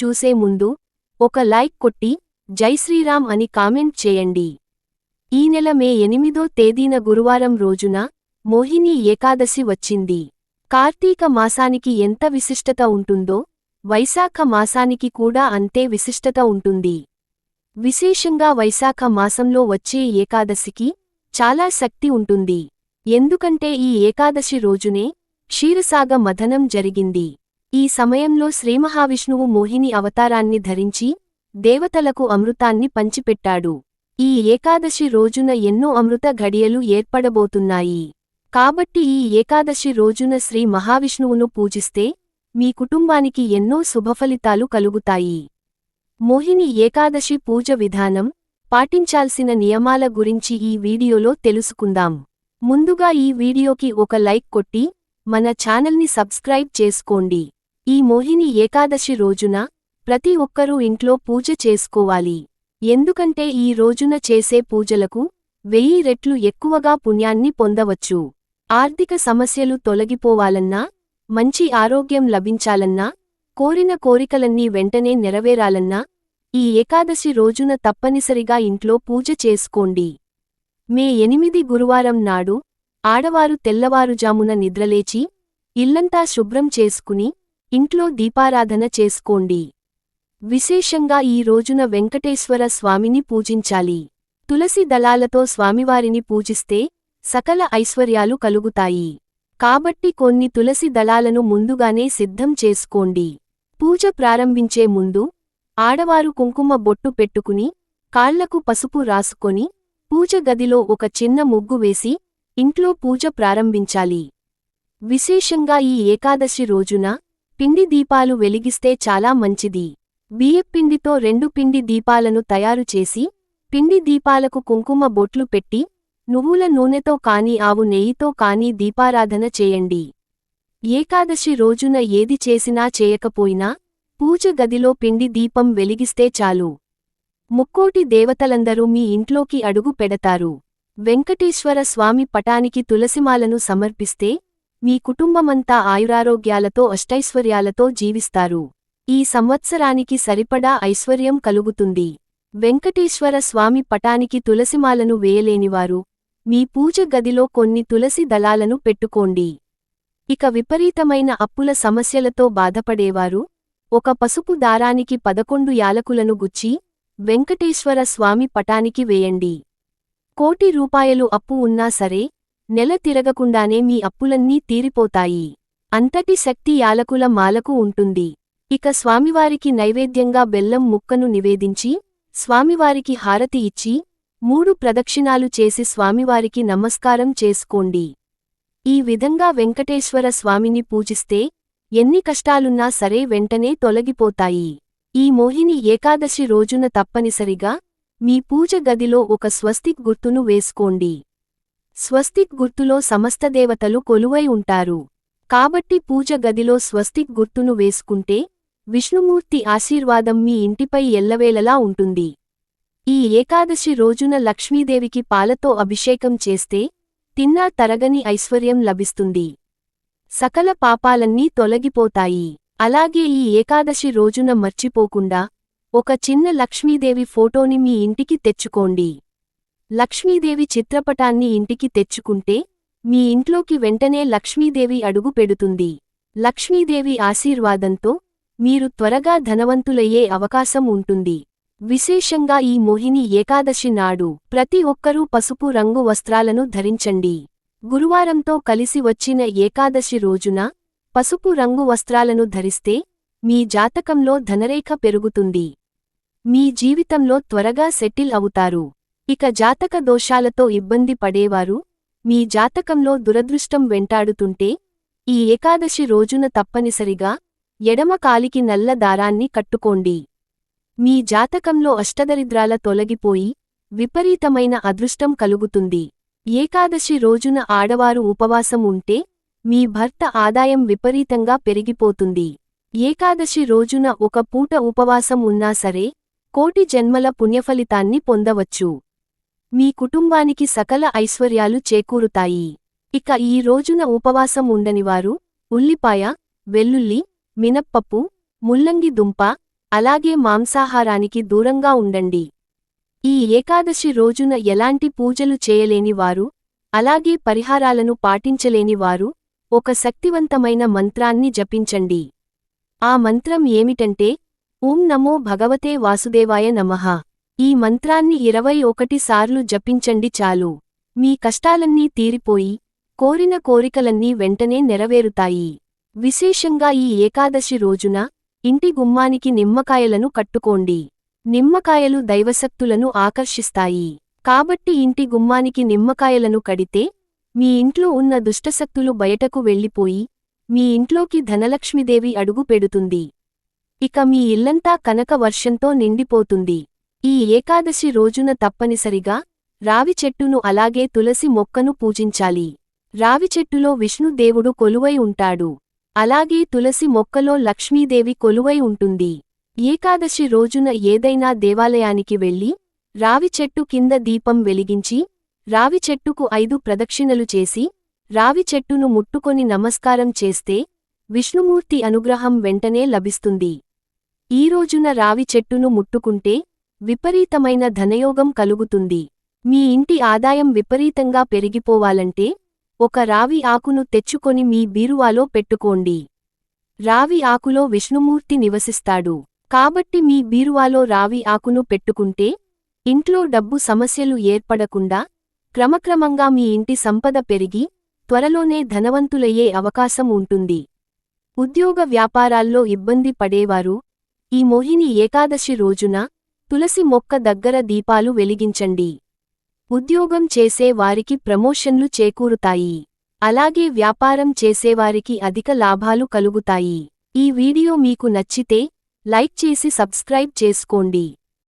చూసే ముందు ఒక లైక్ కొట్టి జై శ్రీరామ్ అని కామెంట్ చేయండి. ఈ నెల మే ఎనిమిదో తేదీన గురువారం రోజున మోహిని ఏకాదశి వచ్చింది. కార్తీక మాసానికి ఎంత విశిష్టత ఉంటుందో వైశాఖ మాసానికి కూడా అంతే విశిష్టత ఉంటుంది. విశేషంగా వైశాఖ మాసంలో వచ్చే ఏకాదశికి చాలా శక్తి ఉంటుంది. ఎందుకంటే ఈ ఏకాదశి రోజునే క్షీరసాగ మథనం జరిగింది. ఈ సమయంలో శ్రీమహావిష్ణువు మోహిని అవతారాన్ని ధరించి దేవతలకు అమృతాన్ని పంచిపెట్టాడు. ఈ ఏకాదశి రోజున ఎన్నో అమృత ఘడియలు ఏర్పడబోతున్నాయి. కాబట్టి ఈ ఏకాదశి రోజున శ్రీ మహావిష్ణువును పూజిస్తే మీ కుటుంబానికి ఎన్నో శుభఫలితాలు కలుగుతాయి. మోహిని ఏకాదశి పూజ విధానం పాటించాల్సిన నియమాల గురించి ఈ వీడియోలో తెలుసుకుందాం. ముందుగా ఈ వీడియోకి ఒక లైక్ కొట్టి మన ఛానల్ని సబ్స్క్రైబ్ చేసుకోండి. ఈ మోహిని ఏకాదశి రోజున ప్రతి ఒక్కరూ ఇంట్లో పూజ చేసుకోవాలి. ఎందుకంటే ఈ రోజున చేసే పూజలకు వెయ్యి రెట్లు ఎక్కువగా పుణ్యాన్ని పొందవచ్చు. ఆర్థిక సమస్యలు తొలగిపోవాలన్నా మంచి ఆరోగ్యం లభించాలన్నా కోరిన కోరికలన్నీ వెంటనే నెరవేరాలన్నా ఈ ఏకాదశి రోజున తప్పనిసరిగా ఇంట్లో పూజ చేసుకోండి. మే ఎనిమిది గురువారం నాడు ఆడవారు తెల్లవారుజామున నిద్రలేచి ఇల్లంతా శుభ్రం చేసుకుని ఇంట్లో దీపారాధన చేసుకోండి. విశేషంగా ఈ రోజున వెంకటేశ్వర స్వామిని పూజించాలి. తులసి దళాలతో స్వామివారిని పూజిస్తే సకల ఐశ్వర్యాలు కలుగుతాయి. కాబట్టి కొన్ని తులసి దళాలను ముందుగానే సిద్ధం చేసుకోండి. పూజ ప్రారంభించే ముందు ఆడవారు కుంకుమ బొట్టు పెట్టుకుని కాళ్ళకు పసుపు రాసుకొని పూజ గదిలో ఒక చిన్న ముగ్గు వేసి ఇంట్లో పూజ ప్రారంభించాలి. విశేషంగా ఈ ఏకాదశి రోజున పిండి దీపాలు వెలిగిస్తే చాలా మంచిది. బియ్యపిండితో రెండు పిండి దీపాలను తయారు చేసి పిండి దీపాలకు కుంకుమ బొట్లు పెట్టి నువ్వుల నూనెతో కాని ఆవు నెయ్యితో కాని దీపారాధన చేయండి. ఏకాదశి రోజున ఏది చేసినా చేయకపోయినా పూజ గదిలో పిండి దీపం వెలిగిస్తే చాలు. ముక్కోటి దేవతలందరూ మీ ఇంట్లోకి అడుగు పెడతారు. వెంకటేశ్వర స్వామి పటానికి తులసిమాలను సమర్పిస్తే మీ కుటుంబమంతా ఆయురారోగ్యాలతో అష్టైశ్వర్యాలతో జీవిస్తారు. ఈ సంవత్సరానికి సరిపడా ఐశ్వర్యం కలుగుతుంది. వెంకటేశ్వర స్వామి పటానికి తులసిమాలను వేయలేనివారు. మీ పూజ గదిలో కొన్ని తులసి దళాలను పెట్టుకోండి. ఇక విపరీతమైన అప్పుల సమస్యలతో బాధపడేవారు. ఒక పసుపు దారానికి పదకొండు యాలకులను గుచ్చి వెంకటేశ్వర స్వామి పటానికి వేయండి. కోటి రూపాయలు అప్పు ఉన్నా సరే నెల తిరగకుండానే మీ అప్పులన్నీ తీరిపోతాయి. అంతటి శక్తి యాలకుల మాలకు ఉంటుంది. ఇక స్వామివారికి నైవేద్యంగా బెల్లం ముక్కను నివేదించి స్వామివారికి హారతి ఇచ్చి మూడు ప్రదక్షిణాలు చేసి స్వామివారికి నమస్కారం చేసుకోండి. ఈ విధంగా వెంకటేశ్వర స్వామిని పూజిస్తే ఎన్ని కష్టాలున్నా సరే వెంటనే తొలగిపోతాయి. ఈ మోహిని ఏకాదశి రోజున తప్పనిసరిగా మీ పూజ గదిలో ఒక స్వస్తిక్ గుర్తును వేసుకోండి. స్వస్తిక్ గుర్తులో సమస్త దేవతలు కొలువై ఉంటారు. కాబట్టి పూజ గదిలో స్వస్తిక్ గుర్తును వేసుకుంటే విష్ణుమూర్తి ఆశీర్వాదం మీ ఇంటిపై ఎల్లవేళలా ఉంటుంది. ఈ ఏకాదశి రోజున లక్ష్మీదేవికి పాలతో అభిషేకం చేస్తే తిన్నా తరగని ఐశ్వర్యం లభిస్తుంది. సకల పాపాలన్నీ తొలగిపోతాయి. అలాగే ఈ ఏకాదశి రోజున మర్చిపోకుండా ఒక చిన్న లక్ష్మీదేవి ఫోటోని మీ ఇంటికి తెచ్చుకోండి. లక్ష్మీదేవి చిత్రపటాన్ని ఇంటికి తెచ్చుకుంటే మీ ఇంట్లోకి వెంటనే లక్ష్మీదేవి అడుగు పెడుతుంది. లక్ష్మీదేవి ఆశీర్వాదంతో మీరు త్వరగా ధనవంతులయ్యే అవకాశం ఉంటుంది. విశేషంగా ఈ మోహిని ఏకాదశి నాడు ప్రతి ఒక్కరూ పసుపు రంగు వస్త్రాలను ధరించండి. గురువారంతో కలిసి వచ్చిన ఏకాదశి రోజున పసుపు రంగు వస్త్రాలను ధరిస్తే మీ జాతకంలో ధనరేఖ పెరుగుతుంది. మీ జీవితంలో త్వరగా సెటిల్ అవుతారు. ఇక జాతక దోషాలతో ఇబ్బంది పడేవారు మీ జాతకంలో దురదృష్టం వెంటాడుతుంటే ఈ ఏకాదశి రోజున తప్పనిసరిగా ఎడమ కాలికి నల్ల దారాన్ని కట్టుకోండి. మీ జాతకంలో అష్టదరిద్రాల తొలగిపోయి విపరీతమైన అదృష్టం కలుగుతుంది. ఏకాదశి రోజున ఆడవారు ఉపవాసం ఉంటే మీ భర్త ఆదాయం విపరీతంగా పెరిగిపోతుంది. ఏకాదశి రోజున ఒక పూట ఉపవాసం ఉన్నా సరే కోటి జన్మల పుణ్యఫలితాన్ని పొందవచ్చు. మీ కుటుంబానికి సకల ఐశ్వర్యాలు చేకూరుతాయి. ఇక ఈ రోజున ఉపవాసం ఉండనివారు ఉల్లిపాయ వెల్లుల్లి మినప్పప్పు ముల్లంగి దుంప అలాగే మాంసాహారానికి దూరంగా ఉండండి. ఈ ఏకాదశి రోజున ఎలాంటి పూజలు చేయలేని వారు అలాగే పరిహారాలను పాటించలేని వారు ఒక శక్తివంతమైన మంత్రాన్ని జపించండి. ఆ మంత్రం ఏమిటంటే ఓం నమో భగవతే వాసుదేవాయ నమః. ఈ మంత్రాన్ని ఇరవై ఒకటి సార్లు జపించండి చాలు. మీ కష్టాలన్నీ తీరిపోయి కోరిన కోరికలన్నీ వెంటనే నెరవేరుతాయి. విశేషంగా ఈ ఏకాదశి రోజున ఇంటి గుమ్మానికి నిమ్మకాయలను కట్టుకోండి. నిమ్మకాయలు దైవశక్తులను ఆకర్షిస్తాయి. కాబట్టి ఇంటి గుమ్మానికి నిమ్మకాయలను కడితే మీ ఇంట్లో ఉన్న దుష్టశక్తులు బయటకు వెళ్ళిపోయి మీ ఇంట్లోకి ధనలక్ష్మీదేవి అడుగు పెడుతుంది. ఇక మీ ఇల్లంతా కనక వర్షంతో నిండిపోతుంది. ఈ ఏకాదశి రోజున తప్పనిసరిగా రావి చెట్టును అలాగే తులసి మొక్కను పూజించాలి. రావి చెట్టులో విష్ణుదేవుడు కొలువై ఉంటాడు. అలాగే తులసి మొక్కలో లక్ష్మీదేవి కొలువై ఉంటుంది. ఏకాదశి రోజున ఏదైనా దేవాలయానికి వెళ్ళి రావి చెట్టు కింద దీపం వెలిగించి రావి చెట్టుకు ఐదు ప్రదక్షిణలు చేసి రావి చెట్టును ముట్టుకొని నమస్కారం చేస్తే విష్ణుమూర్తి అనుగ్రహం వెంటనే లభిస్తుంది. ఈ రోజున రావి చెట్టును ముట్టుకుంటే విపరీతమైన ధనయోగం కలుగుతుంది. మీ ఇంటి ఆదాయం విపరీతంగా పెరిగిపోవాలంటే ఒక రావి ఆకును తెచ్చుకొని మీ బీరువాలో పెట్టుకోండి. రావి ఆకులో విష్ణుమూర్తి నివసిస్తాడు. కాబట్టి మీ బీరువాలో రావి ఆకును పెట్టుకుంటే ఇంట్లో డబ్బు సమస్యలు ఏర్పడకుండా క్రమక్రమంగా మీ ఇంటి సంపద పెరిగి త్వరలోనే ధనవంతులయ్యే అవకాశం ఉంటుంది. ఉద్యోగ వ్యాపారాల్లో ఇబ్బంది పడేవారు ఈ మోహిని ఏకాదశి రోజున తులసి మొక్క దగ్గర దీపాలు వెలిగించండి. ఉద్యోగం చేసే వారికి ప్రమోషన్లు చేకూరుతాయి. అలాగే వ్యాపారం చేసేవారికి అధిక లాభాలు కలుగుతాయి. ఈ వీడియో మీకు నచ్చితే లైక్ చేసి సబ్స్క్రైబ్ చేసుకోండి.